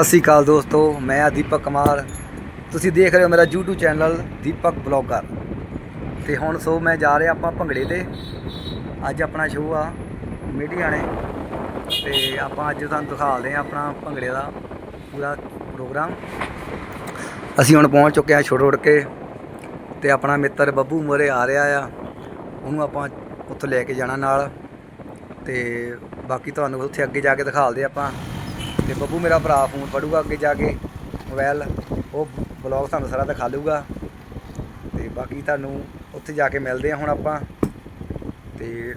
ਸਤਿ ਸ੍ਰੀ ਅਕਾਲ ਦੋਸਤੋ, ਮੈਂ ਆ ਦੀਪਕ ਕੁਮਾਰ। ਤੁਸੀਂ ਦੇਖ ਰਹੇ ਹੋ ਮੇਰਾ YouTube ਚੈਨਲ ਦੀਪਕ ਬਲੌਗਰ। ਤੇ ਹੁਣ ਸੋ ਮੈਂ ਜਾ ਰਿਹਾ ਆਪਾਂ ਭੰਗੜੇ ਤੇ। ਅੱਜ ਆਪਣਾ ਸ਼ੋਅ ਆ ਮੀਡੀਆਣੇ ਤੇ ਆਪਾਂ ਅੱਜ ਤੁਹਾਨੂੰ ਦਿਖਾਉਂਦੇ ਆ ਆਪਣਾ ਭੰਗੜੇ ਦਾ ਪੂਰਾ ਪ੍ਰੋਗਰਾਮ। ਅਸੀਂ ਹੁਣ ਪਹੁੰਚ ਚੁੱਕੇ ਆ ਛੋੜ ਛੋੜ ਕੇ। ਤੇ ਆਪਣਾ ਮਿੱਤਰ ਬੱਬੂ ਮੋਰੇ ਆ ਰਿਹਾ ਆ। ਉਹਨੂੰ ਆਪਾਂ ਉੱਥੇ ਲੈ ਕੇ ਜਾਣਾ ਨਾਲ। ਤੇ ਬਾਕੀ ਤੁਹਾਨੂੰ ਉੱਥੇ ਅੱਗੇ ਜਾ ਕੇ ਦਿਖਾਲਦੇ ਆਪਾਂ। ਤੇ ਬੱਬੂ ਮੇਰਾ ਭਰਾ ਫੋਨ ਫੜੂਗਾ ਅੱਗੇ ਜਾ ਕੇ ਮੋਬਾਈਲ, ਉਹ ਬਲੌਗ ਤੁਹਾਨੂੰ ਸਾਰਾ ਦਿਖਾ ਲੂਗਾ ਤੇ ਬਾਕੀ ਤੁਹਾਨੂੰ ਉੱਥੇ ਜਾ ਕੇ ਮਿਲਦੇ ਆ ਹੁਣ ਆਪਾਂ। ਤੇ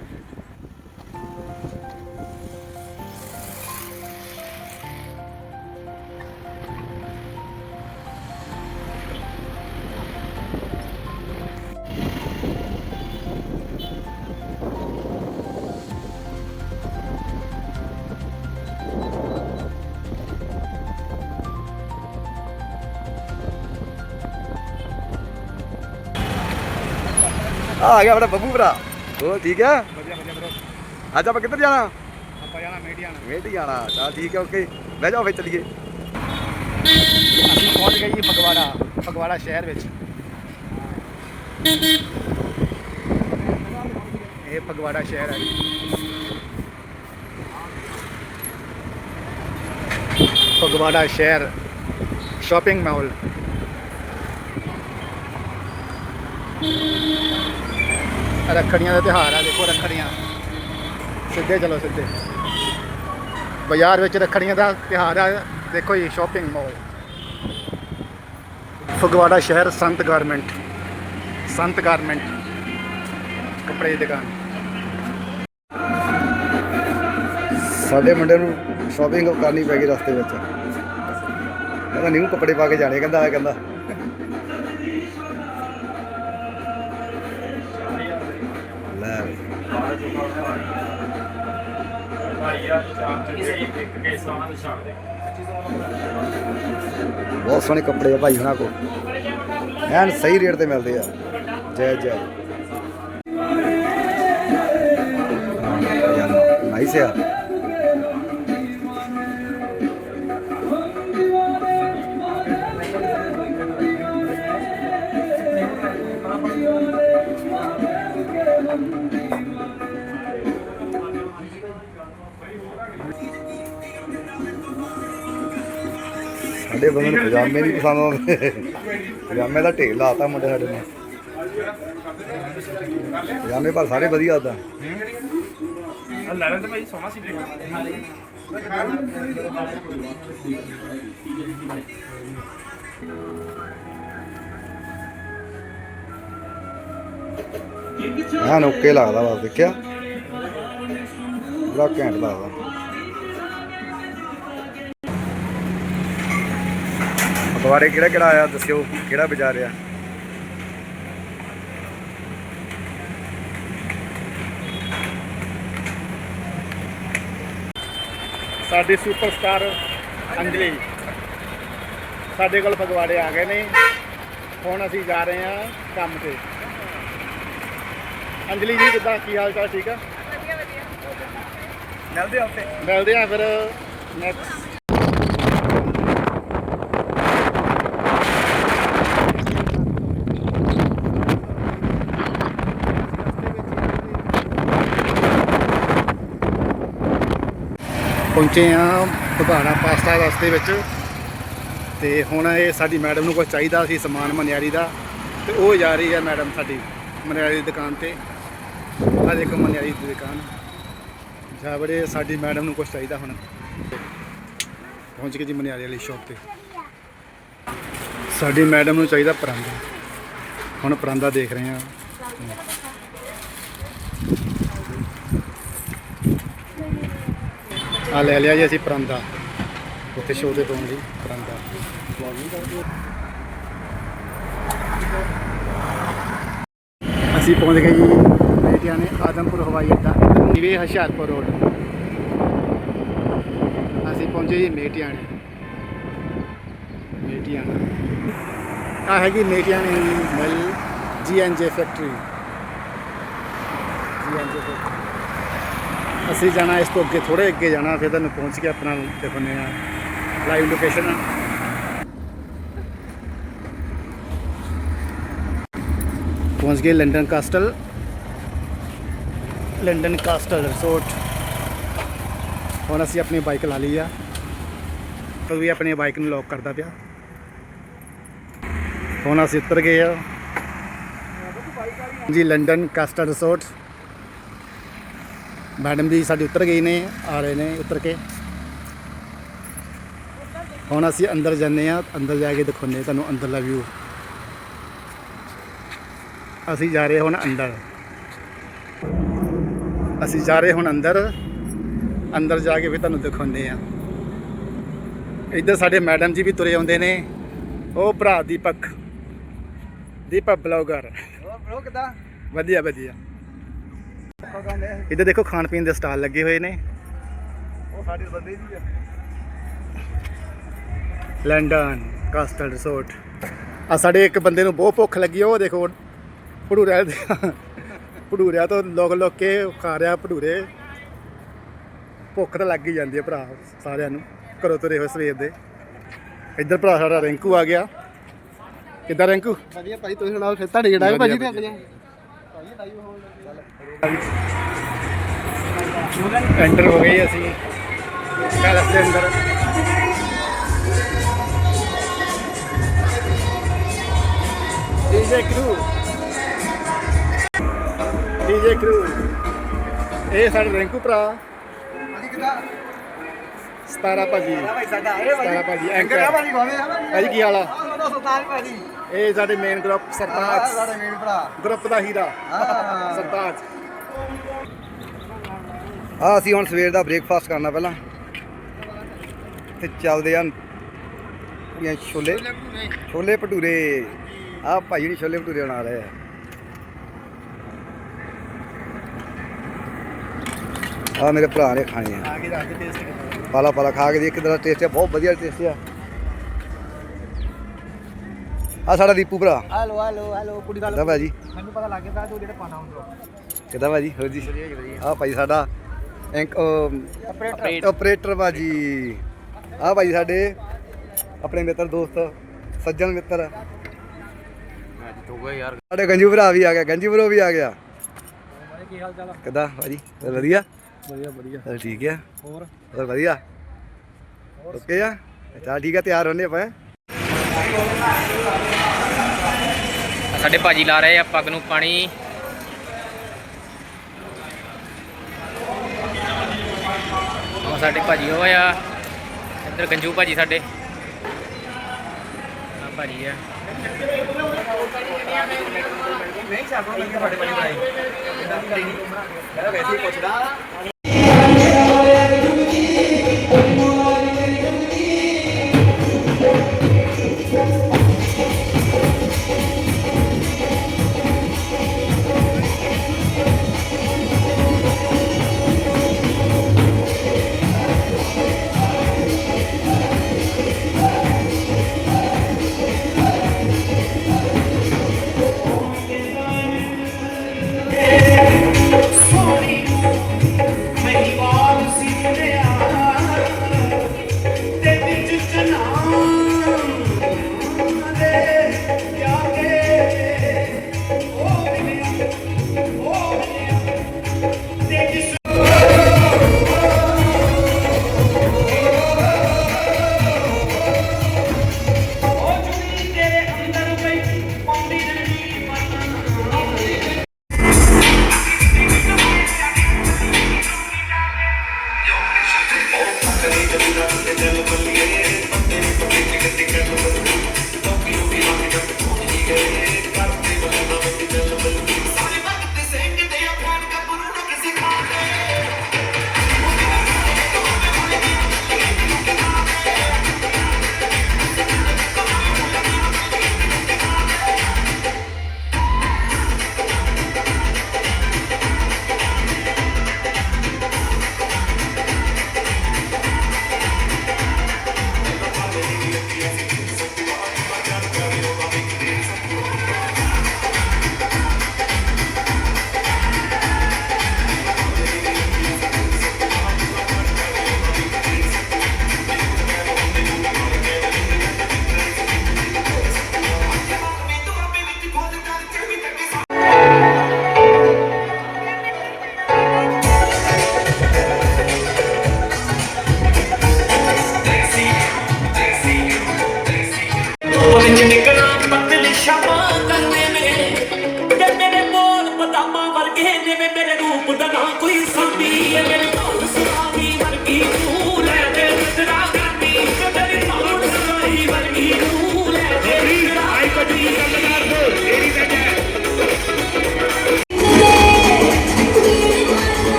ਆ ਗਿਆ ਆਪਣਾ ਬੱਬੂ ਭਰਾ। ਹੋਰ ਠੀਕ ਆ? ਵਧੀਆ ਵਧੀਆ ਬ్రో ਅੱਜ ਆਪਾਂ ਕਿੱਧਰ ਜਾਣਾ? ਆਪਾਂ ਜਾਣਾ ਮੀਡੀਆਣਾ ਮੇਟ ਜਾਣਾ ਚਲ ਠੀਕ ਹੈ ਓਕੇ। ਬਹਿ ਜਾਓ ਫੇ ਚੱਲੀਏ। ਅਸੀਂ ਪਹੁੰਚ ਗਏ ਜੀ ਫਗਵਾੜਾ ਫਗਵਾੜਾ ਸ਼ਹਿਰ ਵਿੱਚ। ਇਹ ਫਗਵਾੜਾ ਸ਼ਹਿਰ ਹੈ। ਫਗਵਾੜਾ ਸ਼ਹਿਰ ਸ਼ਾਪਿੰਗ ਮਾਲ ਰੱਖੜੀਆਂ ਦਾ ਤਿਉਹਾਰ ਆ, ਦੇਖੋ ਰੱਖੜੀਆਂ। ਸਿੱਧੇ ਚਲੋ ਸਿੱਧੇ। ਬਾਜ਼ਾਰ ਵਿੱਚ ਰੱਖੜੀਆਂ ਦਾ ਤਿਉਹਾਰ ਆ, ਦੇਖੋ ਜੀ ਸ਼ਾਪਿੰਗ ਮਾਲ ਫਗਵਾੜਾ ਸ਼ਹਿਰ, ਸੰਤ ਗਾਰਮੈਂਟ। ਸੰਤ ਗਾਰਮੈਂਟ। ਕੱਪੜੇ ਦੀ ਦੁਕਾਨ। ਸਾਡੇ ਮੁੰਡੇ ਨੂੰ ਸ਼ਾਪਿੰਗ ਕਰਨੀ ਪੈ ਗਈ ਰਸਤੇ ਵਿੱਚ। ਕਹਿੰਦਾ, ਨਿਊ ਕੱਪੜੇ ਪਾ ਕੇ ਜਾਣੇ ਕਹਿੰਦਾ ਕਹਿੰਦਾ ਬਹੁਤ ਸੋਹਣੇ ਕੱਪੜੇ ਆ ਭਾਈ ਹੁਣਾਂ ਕੋ ਐਨ ਸਹੀ ਰੇਟ ਤੇ ਮਿਲਦੇ ਆ। ਜੈ ਜੈ। ਨਾਈਸ ਆ ਸਾਡੇ ਬੰਦੇ ਨੂੰ ਪਜਾਮੇ ਨਹੀਂ ਪਸੰਦ ਆਉਂਦੇ। ਪਜਾਮੇ ਦਾ ਢੇਰ ਲਾਤਾ ਮੁੰਡੇ ਸਾਡੇ ਨੇ। ਪਜਾਮੇ ਪਰ ਸਾਰੇ ਵਧੀਆ ਆਦਾ ਐਨ ਓਕੇ ਲੱਗਦਾ ਵਾ, ਦੇਖਿਆ? ਬੜਾ ਘੈਂਟ ਲੱਗਦਾ। ਅਖਬਾਰੇ ਕਿਹੜਾ ਕਿਹੜਾ ਆਇਆ ਦੱਸਿਓ ਕਿਹੜਾ ਬਾਜ਼ਾਰ ਆ ਸਾਡੀ ਸੁਪਰਸਟਾਰ ਅੰਜਲੀ ਸਾਡੇ ਕੋਲ ਫਗਵਾੜੇ ਆ ਗਏ ਨੇ। ਹੁਣ ਅਸੀਂ ਜਾ ਰਹੇ ਹਾਂ ਕੰਮ ਤੇ। ਅੰਜਲੀ ਜੀ ਕਿੱਦਾਂ ਕੀ ਹਾਲ ਚਾਲ ਠੀਕ ਆ? ਮਿਲਦੇ ਆ ਉੱਥੇ। ਮਿਲਦੇ ਆ ਫਿਰ ਨੈਕਸਟ ਪਹੁੰਚੇ ਆ ਭਗਾਣਾ ਪਾਸਤਾ ਰਸਤੇ ਵਿੱਚ। ਤੇ ਹੁਣ ਇਹ ਸਾਡੀ ਮੈਡਮ ਨੂੰ ਕੁਝ ਚਾਹੀਦਾ ਸੀ ਸਮਾਨ ਮਨਿਆਰੀ ਦਾ। ਤੇ ਉਹ ਜਾ ਰਹੀ ਹੈ ਮੈਡਮ ਸਾਡੀ ਮਨਿਆਰੀ ਦੀ ਦੁਕਾਨ ਤੇ। ਆ ਦੇਖੋ ਮਨਿਆਰੀ ਦੀ ਦੁਕਾਨ। ਜਾ ਬੜੇ ਸਾਡੀ ਮੈਡਮ ਨੂੰ ਕੁਝ ਚਾਹੀਦਾ ਹੁਣ। ਪਹੁੰਚ ਗਏ ਜੀ ਮਨਿਆਰੀ ਵਾਲੀ ਸ਼ਾਪ ਤੇ। ਸਾਡੀ ਮੈਡਮ ਨੂੰ ਚਾਹੀਦਾ ਪਰਾਂਦਾ। ਹੁਣ ਪਰਾਂਦਾ ਦੇਖ ਰਹੇ ਹਾਂ। ਆ ਲੈ ਲਿਆ ਜੀ ਅਸੀਂ ਪਰਾਂਦਾ। ਉੱਥੇ ਸ਼ੋਅ ਤੇ ਪਾਉਣ ਜੀ, ਪਰਾਂਦਾ। ਅਸੀਂ ਪਹੁੰਚ ਗਏ ਜੀ ਬੇਟਿਆਂ ਨੇ ਆਦਮਪੁਰ ਹਵਾਈ ਅੱਡਾ, ਨਿਵੇ ਹੁਸ਼ਿਆਰਪੁਰ ਰੋਡ। ਅਸੀਂ ਪਹੁੰਚੇ ਜੀ ਮੇਟਿਆਣੇ। ਮੇਟਿਆਣਾ। ਆ ਹੈਗੀ ਮੇਟਿਆਣੇ ਮਿਲ ਜੀ ਐਨ ਜੇ ਫੈਕਟਰੀ ਜੀ ਐਨ ਜੇ ਫੈਕਟਰੀ ਅਸੀਂ ਜਾਣਾ, ਇਸ ਤੋਂ ਅੱਗੇ ਥੋੜੇ ਅੱਗੇ ਜਾਣਾ, ਫਿਰ ਤੁਹਾਨੂੰ ਪਹੁੰਚ ਕੇ ਆਪਣਾ ਦਿਖਾਉਂਦੇ ਆ ਲਾਈਵ ਲੋਕੇਸ਼ਨ ਪਹੁੰਚ ਗਏ London Castle London Castle Resort ਹੁਣ ਅਸੀਂ ਆਪਣੀ ਬਾਈਕ ਲਾ ਲਈ ਆ। ਉਹ ਵੀ ਆਪਣੀ ਬਾਈਕ ਨੂੰ ਲੌਕ ਕਰਦਾ ਪਿਆ। ਹੁਣ ਅਸੀਂ ਉੱਤਰ ਗਏ ਆ। ਜੀ ਲੰਡਨ ਕਾਸਟਲ ਰਿਸੋਰਟ ਮੈਡਮ ਵੀ ਸਾਡੀ ਉੱਤਰ ਗਈ ਨੇ ਆ ਰਹੇ ਨੇ ਉੱਤਰ ਕੇ। ਹੁਣ ਅਸੀਂ ਅੰਦਰ ਜਾਂਦੇ ਆ ਅੰਦਰ ਜਾ ਕੇ ਦਿਖਾਉਂਦੇ ਤੁਹਾਨੂੰ ਅੰਦਰਲਾ ਵਿਊ ਅਸੀਂ ਜਾ ਰਹੇ ਹੁਣ ਅੰਦਰ। ਅਸੀਂ ਜਾ ਰਹੇ ਹੁਣ ਅੰਦਰ ਅੰਦਰ ਜਾ ਕੇ ਫਿਰ ਤੁਹਾਨੂੰ ਦਿਖਾਉਂਦੇ ਆ ਇੱਧਰ ਸਾਡੇ ਮੈਡਮ ਜੀ ਵੀ ਤੁਰੇ ਆਉਂਦੇ ਨੇ ਉਹ ਭਰਾ ਦੀਪਕ ਦੀਪਕ ਬਲੌਗਰ। ਹੋਰ ਬ్రో ਕਿਦਾਂ? ਵਧੀਆ ਵਧੀਆ। ਇੱਧਰ ਦੇਖੋ ਖਾਣ ਪੀਣ ਦੇ ਸਟਾਲ ਲੱਗੇ ਹੋਏ ਨੇ। ਉਹ ਸਾਡੇ ਬੰਦੇ ਜੀ ਲੰਡਨ ਕਾਸਟਲ ਰਿਸੋਰਟ। ਆ ਸਾਡੇ ਇੱਕ ਬੰਦੇ ਨੂੰ ਬਹੁਤ ਭੁੱਖ ਲੱਗੀ ਉਹ ਦੇਖੋ ਭਟੂਰਿਆਂ ਦੇ ਭਟੂਰਿਆਂ ਤੋਂ ਲੋਕ ਲੋਕ ਕੇ ਖਾ ਰਿਹਾ ਭਟੂਰੇ। ਭੁੱਖ ਤਾਂ ਲੱਗ ਹੀ ਜਾਂਦੀ ਹੈ ਭਰਾ ਸਾਰਿਆਂ ਨੂੰ ਘਰੋਂ ਤੁਰੇ ਹੋਏ ਸਵੇਰ ਦੇ। ਇੱਧਰ ਭਰਾ ਸਾਡਾ ਰਿੰਕੂ ਆ ਗਿਆ। ਕਿੱਦਾਂ ਰਿੰਕੂ? ਵਧੀਆ ਭਾਈ ਤੁਸੀਂ ਸੁਣਾਓ ਫਿਰ ਤੁਹਾਡੇ ਜਿਹੜਾ ਭਾਜੀ ਤੇ ਐਂਟਰ ਹੋ ਗਏ ਅਸੀਂ। ਪੈਲਸ ਦੇ ਅੰਦਰ। ਡੀਜੇ ਕਰੂ। ਡੀਜੇ ਕਰੂ। ਇਹ ਸਾਡੇ ਰਿੰਕੂ ਭਰਾ। ਕਿਦਾਂ ਸਤਾਰਾ ਭਾਜੀ। ਸਤਾਰਾ ਭਾਜੀ ਐਂਕਰ ਭਾਜੀ ਕੀ ਹਾਲ ਆ? ਇਹ ਸਾਡੇ ਮੇਨ ਗਰੁੱਪ ਸਰਤਾਜ। ਸਾਡੇ ਮੇਨ ਭਰਾ। ਗਰੁੱਪ ਦਾ ਹੀਰਾ। ਸਰਤਾਜ। ਆ ਅਸੀਂ ਹੁਣ ਸਵੇਰ ਦਾ ਬ੍ਰੇਕਫਾਸਟ ਕਰਨਾ ਪਹਿਲਾਂ ਤੇ ਚੱਲਦੇ ਆ ਪੂਰੀਆਂ ਛੋਲੇ ਛੋਲੇ ਭਟੂਰੇ। ਆ ਭਾਈ ਜੀ ਛੋਲੇ ਭਟੂਰੇ ਬਣਾ ਰਹੇ ਆ। ਆ ਮੇਰੇ ਭਰਾ ਨੇ ਖਾਣੇ ਆ। ਦੇ ਪਾਲਾ ਪਾਲਾ ਖਾ ਕੇ ਦੇਖ ਕਿਦਾਂ ਟੇਸਟ ਆ ਬਹੁਤ ਵਧੀਆ ਟੇਸਟ ਆ। ਆ ਸਾਡਾ ਦੀਪੂ ਭਰਾ। ਹੈਲੋ ਹੈਲੋ ਹੈਲੋ ਕੁੜੀ ਗੱਲ ਕਿਦਾਂ ਭਾਜੀ। ਮੈਨੂੰ ਪਤਾ ਲੱਗ ਗਿਆ ਤੂੰ ਜਿਹੜੇ ਪਾਣਾ ਹੁੰਦਾ। ਕਿਦਾਂ ਭਾਜੀ? ਹੋਰ ਜੀ? ਆ ਭਾਈ ਸਾਡਾ ਆਪਰੇਟਰ ਆਪਰੇਟਰ ਭਾਜੀ। ਆ ਭਾਈ ਸਾਡੇ ਆਪਣੇ ਮਿੱਤਰ ਦੋਸਤ ਸੱਜਣ ਮਿੱਤਰ। ਯਾਰ ਸਾਡੇ ਗੰਜੂ ਭਰਾ ਵੀ ਆ ਗਿਆ ਗੰਜੂ ਭਰਾ ਵੀ ਆ ਗਿਆ। ਕੀ ਹਾਲ ਚਾਲ ਕਿਦਾਂ ਭਾਜੀ? ਹੋਰ ਵਧੀਆ? ਵਧੀਆ ਵਧੀਆ। ਠੀਕ ਆ। ਹੋਰ? ਹੋਰ ਵਧੀਆ? ਓਕੇ ਆ। ਚੱਲ ਠੀਕ ਆ ਤਿਆਰ ਹੋਣੇ ਆਪਾਂ ਹੈਂ? ਸਾਡੇ ਭਾਜੀ ਲਾ ਰਹੇ ਆ ਪੱਗ ਨੂੰ ਪਾਣੀ। ਸਾਡੇ ਭਾਜੀ ਉਹ ਆ। ਇੱਧਰ ਗੰਜੂ ਭਾਜੀ ਸਾਡੇ। ਆ ਭਾਜੀ ਆ। ਨਹੀਂ ਸਾਬੋ ਲੱਗੇ ਤੁਹਾਡੇ ਭਾਜੀ ਬਣਾਈ ਮੈਂ ਵੈਸੇ ਹੀ ਪੁੱਛਦਾ। Yeah.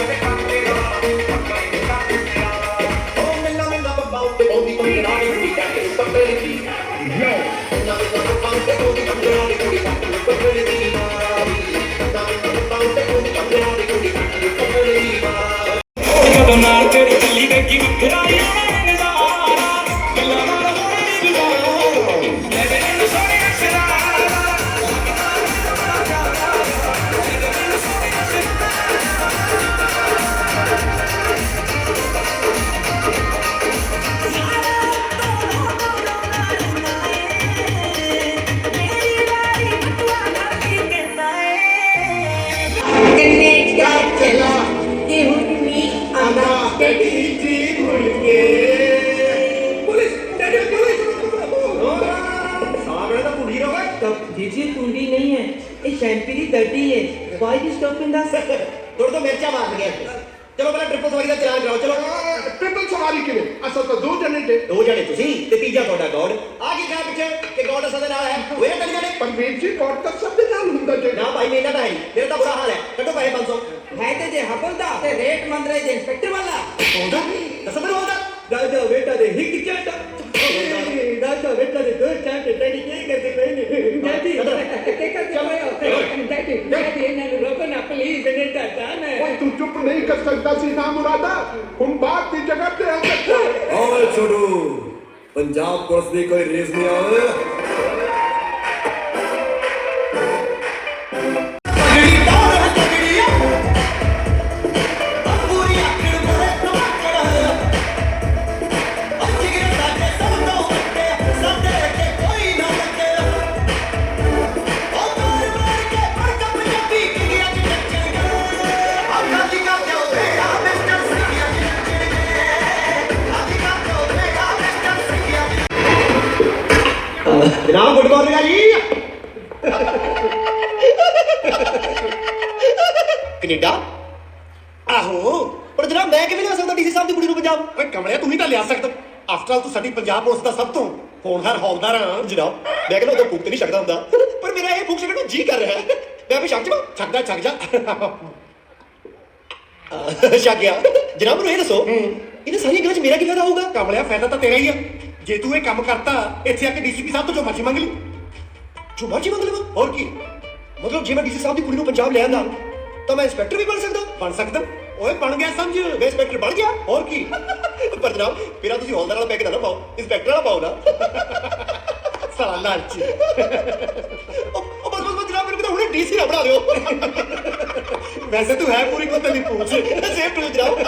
ਕਦੋਂ ਜੀਜੀ ਕੁੰਡੀ ਨਹੀਂ ਹੈ ਇਹ ਸ਼ੈਂਪੀ ਦੀ ਦਰਦੀ ਹੈ। ਵਾਈ ਦੀ ਸਟਾਪਿੰਗ ਦਾ ਤੋੜ ਤੋਂ ਮਿਰਚਾਂ ਮਾਰ ਗਿਆ ਚਲੋ ਪਹਿਲਾਂ ਟ੍ਰਿਪਲ ਸਵਾਰੀ ਦਾ ਚਲਾਨ ਕਰਾਓ ਚਲੋ। ਟ੍ਰਿਪਲ ਸਵਾਰੀ ਕਿਵੇਂ? ਅਸਲ ਤਾਂ ਦੋ ਜਣੇ ਤੇ। ਦੋ ਜਣੇ ਤੁਸੀਂ ਤੇ ਤੀਜਾ ਤੁਹਾਡਾ ਗੋਡ। ਆ ਕੀ ਕਹਾ ਪਿੱਛੇ? ਕਿ ਗੋਡ ਅਸਲ ਦੇ ਨਾਲ ਹੈ। ਹੋਏ ਨਾ ਤੀਜੇ ਜਣੇ? ਪਰ ਵੀਰ ਜੀ ਕੋਟ ਤਾਂ ਸਭ ਦੇ ਨਾਲ ਹੁੰਦਾ ਜੇ। ਨਾ ਭਾਈ ਮੇਰਾ ਤਾਂ ਹੈ ਨਹੀਂ। ਮੇਰਾ ਤਾਂ ਬੁਰਾ ਹਾਲ ਹੈ। ਕੱਢੋ ਪੈਸੇ 500 ਹੈ ਤੇ ਜੇ ਹਬਲ ਦਾ ਤੇ ਰੇਟ ਮੰਦ ਰਹੇ ਜੇ ਇੰਸਪੈਕਟਰ ਵਾਲਾ। ਹੁੰਦਾ ਦੱਸੋ ਮੈਨੂੰ ਹੁੰਦਾ ਰਾਜਾ ਬੇਟਾ ਦੇ ਹਿੱਕ ਚਾਟਾ ਰਾਜਾ ਬੇਟਾ ਦੇ ਦੋ ਚਾਟੇ ਤੇਰੀ ਕੀ ਕਰਦੇ ਪਏ ਨੇ ਡੈਡੀ ਕੀ ਕਰਦੇ ਪਏ ਹੋ ਡੈਡੀ ਡੈਡੀ ਇਹਨਾਂ ਨੂੰ ਰੋਕੋ ਨਾ ਪਲੀਜ਼ ਇਹਨੇ ਟਾਟਾ ਨਾ ਓਏ ਤੂੰ ਚੁੱਪ ਨਹੀਂ ਕਰ ਸਕਦਾ ਸੀ ਨਾ ਮੁਰਾਦਾ ਹੁਣ ਬਾਤ ਦੀ ਜਗ੍ਹਾ ਤੇ ਆ ਸਾਡੀ ਪੰਜਾਬ ਪੁਲਿਸ ਦਾ ਸਭ ਤੋਂ ਹੋਣਹਾਰ ਹੌਲਦਾਰ ਆ ਜਨਾਬ ਮੈਂ ਕਹਿੰਦਾ ਫੂਕ ਤੇ ਨਹੀਂ ਸਕਦਾ ਹੁੰਦਾ। ਪਰ ਮੇਰਾ ਇਹ ਸਕਣ ਨੂੰ ਜੀ ਕਰ ਰਿਹਾ ਹੈ ਮੈਂ ਵੀ ਛੱਕ ਜਾ ਛੱਕਦਾ ਛੱਕ ਜਾ ਛੱਕ ਗਿਆ। ਜਨਾਬ ਨੂੰ ਇਹ ਦੱਸੋ ਇਹਨੇ ਸਾਰੀਆਂ ਗੱਲਾਂ 'ਚ ਮੇਰਾ ਕੀ ਫਾਇਦਾ ਹੋਊਗਾ? ਕਮਲਿਆ ਫਾਇਦਾ ਤਾਂ ਤੇਰਾ ਹੀ ਆ। ਜੇ ਤੂੰ ਇਹ ਕੰਮ ਕਰਤਾ ਇੱਥੇ ਆ ਕੇ ਡੀਸੀਪੀ ਸਾਹਿਬ ਤੋਂ ਜੋ ਮਰਜ਼ੀ ਮੰਗ ਲਈ ਜੋ ਮਰਜ਼ੀ ਮੰਗ ਲਵਾਂ ਹੋਰ ਕੀ? ਮਤਲਬ ਜੇ ਮੈਂ ਡੀਸੀ ਸਾਹਿਬ ਦੀ ਕੁੜੀ ਨੂੰ ਪੰਜਾਬ ਲੈ ਆਂਦਾ ਤਾਂ ਮੈਂ ਇੰਸਪੈਕਟਰ ਵੀ ਬਣ ਸਕਦਾ ਬਣ ਸਕਦਾ। ਓਏ ਬਣ ਗਿਆ ਸਮਝ। ਮੈਂ ਇੰਸਪੈਕਟਰ ਬਣ ਗਿਆ, ਹੋਰ ਕੀ? ਪਰ ਜਨਾਬ, ਮੇਰਾ ਤੁਸੀਂ ਹੌਲਦਾਰ ਵਾਲਾ ਪੈਕ ਨਾ ਪਾਓ, ਇੰਸਪੈਕਟਰ ਵਾਲਾ ਪਾਓ ਨਾ। ਸਾਲਾ ਲਾਲਚੀ। ਉਹ ਉਹ ਬਸ ਬਸ ਬਸ ਜਨਾਬ, ਮੈਨੂੰ ਤਾਂ ਹੁਣੇ ਡੀਸੀ ਨਾ ਬਣਾ ਦਿਓ। ਵੈਸੇ ਤੂੰ ਹੈ ਪੂਰੀ ਕੁੱਤੇ ਦੀ ਪੂਛ। ਸੇਫ ਟੂ ਜਨਾਬ।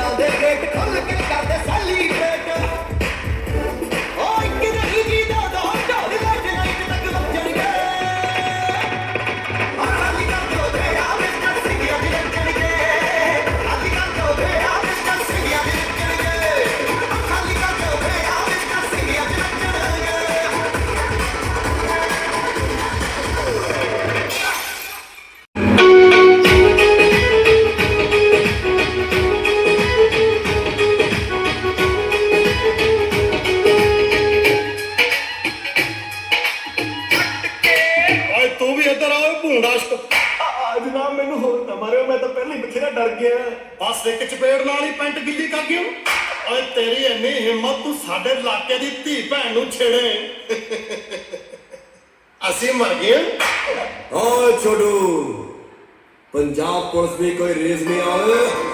ਖੇਤ ਦੇ ਹੁੰਦਾ ਇਸ਼ਕ ਆ, ਜਨਾਬ ਮੈਨੂੰ ਹੋਰ ਨਾ ਮਾਰਿਓ ਮੈਂ ਤਾਂ ਪਹਿਲਾਂ ਬਥੇਰਾ ਡਰ ਗਿਆ। ਬਸ ਇੱਕ ਚਪੇੜ ਨਾਲ ਹੀ ਪੈਂਟ ਗਿੱਲੀ ਕਰ ਦਿਓ। ਓਏ ਤੇਰੀ ਇੰਨੀ ਹਿੰਮਤ ਤੂੰ ਸਾਡੇ ਇਲਾਕੇ ਦੀ ਧੀ ਭੈਣ ਨੂੰ ਛੇੜੇ। ਅਸੀਂ ਮਰ ਗਏ। ਓ ਛੋਡੂ ਪੰਜਾਬ ਪੁਲਿਸ ਵੀ ਕੋਈ ਰੇਸ ਨਹੀਂ ਆਵੇ।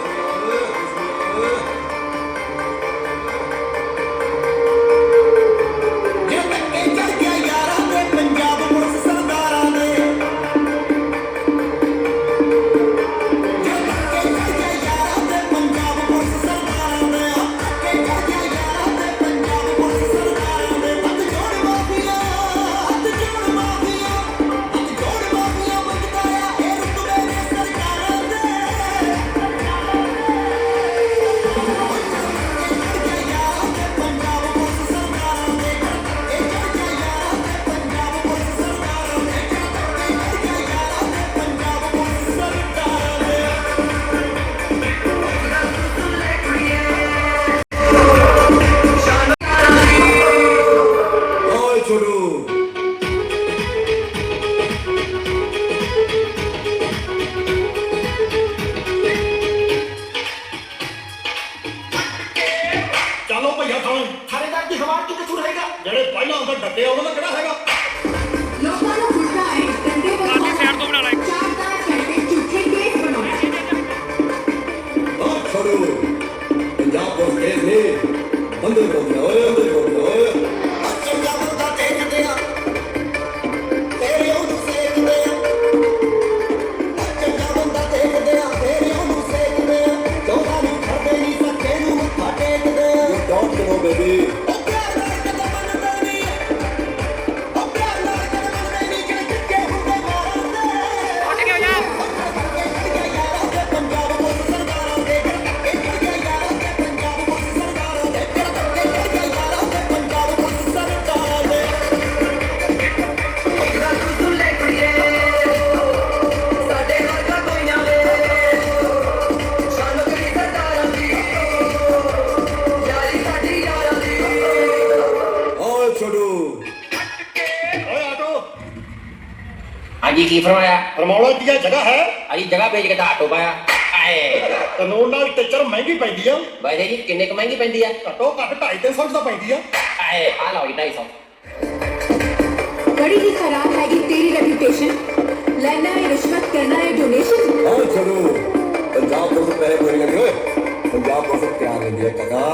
ਹਾਂਜੀ ਕੀ ਫਰਮਾਇਆ? ਫਰਮਾਉਣਾ ਕੀ ਆ? ਜਗ੍ਹਾ ਹੈ। ਅਜੀ ਜਗ੍ਹਾ ਵੇਚ ਕੇ ਤਾਂ ਆਟੋ ਪਾਇਆ। ਆਏ। ਕਾਨੂੰਨ ਨਾਲ ਟੀਚਰ ਮਹਿੰਗੀ ਪੈਂਦੀ ਆ। ਵੈਸੇ ਜੀ ਕਿੰਨੇ ਕੁ ਮਹਿੰਗੀ ਪੈਂਦੀ ਆ? ਘੱਟੋ ਘੱਟ 250 ਦਾ ਪੈਂਦੀ ਆ। ਆਏ ਆ ਲਓ ਜੀ 250 ਬੜੀ ਹੀ ਖਰਾਬ ਹੈਗੀ ਤੇਰੀ ਰੈਪਿਊਟੇਸ਼ਨ ਲੈਣਾ ਹੈ ਰਿਸ਼ਵਤ ਕਰਨਾ ਹੈ ਡੋਨੇਸ਼ਨ ਓ ਚਲੋ ਪੰਜਾਬ ਤੋਂ ਪਹਿਲੇ ਬੋਲਣਗੇ ਓਏ। ਪੰਜਾਬ ਤੋਂ ਪਿਆਰ ਦਿੰਦੀ ਹੈ ਕਦਾ